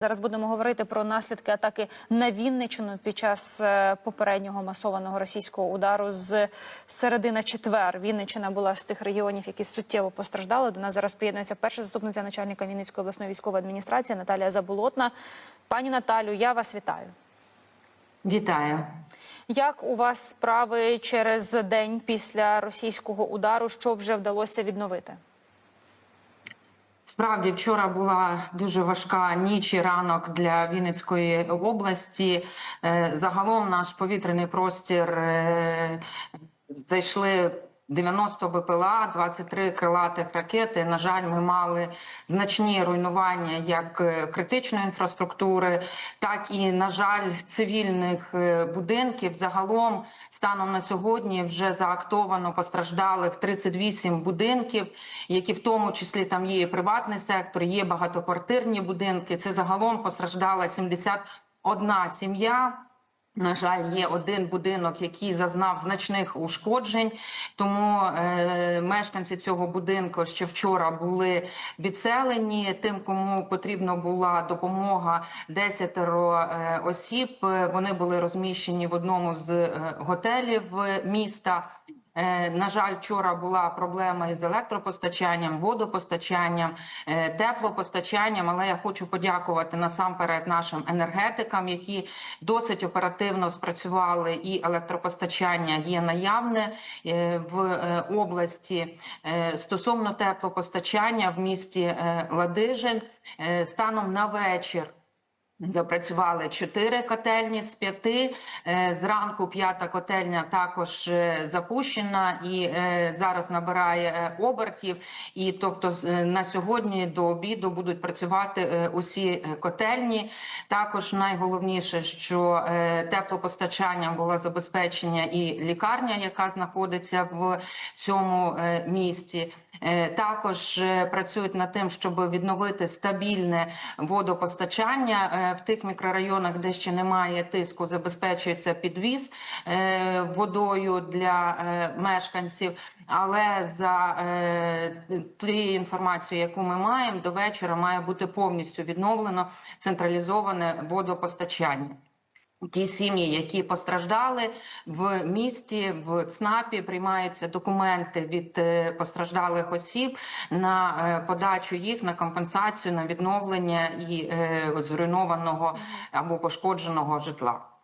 Зараз будемо говорити про наслідки атаки на Вінниччину під час е, попереднього масованого російського удару з середи на четвер. Вінниччина була з тих регіонів, які суттєво постраждали. До нас зараз приєднується перша заступниця начальника Вінницької обласної військової адміністрації Наталія Заболотна. Пані Наталю, я вас вітаю. Вітаю. Як у вас справи через день після російського удару? Що вже вдалося відновити? Справді вчора була дуже важка ніч і ранок для Вінницької області. Е, Загалом наш повітряний простір е, зайшли 90 БПЛА, 23 крилатих ракети. На жаль, ми мали значні руйнування як е, критичної інфраструктури, так і на жаль, цивільних е, будинків. Загалом станом на сьогодні вже заактовано постраждалих 38 будинків, які в тому числі там є і приватний сектор, є багатоквартирні будинки. Це загалом постраждала 71 сім'я. На жаль, є один будинок, який зазнав значних ушкоджень, тому е, мешканці цього будинку ще вчора були відселені. Тим, кому потрібна була допомога, десятеро е, осіб. Вони були розміщені в одному з е, готелів міста. Е, На жаль, вчора була проблема із електропостачанням, водопостачанням, е, теплопостачанням. Але я хочу подякувати насамперед нашим енергетикам, які досить оперативно спрацювали, і електропостачання є наявне е, в області. Стосовно теплопостачання в місті Ладижин станом на вечір. Запрацювали чотири котельні з п'яти. Е, Зранку п'ята котельня також е, запущена і е, зараз набирає обертів. І тобто на сьогодні до обіду будуть працювати усі котельні. Також найголовніше, що теплопостачанням було забезпечення і лікарня, яка знаходиться в цьому місті. Е, Також е, працюють над тим, щоб відновити стабільне водопостачання Е, в тих мікрорайонах, де ще немає тиску, забезпечується підвіз водою для мешканців. Але за тією інформацією, яку ми маємо, до вечора має бути повністю відновлено централізоване водопостачання. Ті сім'ї, які постраждали в місті, в ЦНАПі приймаються документи від е, постраждалих осіб на е, подачу їх на компенсацію на відновлення і е, зруйнованого або пошкодженого житла.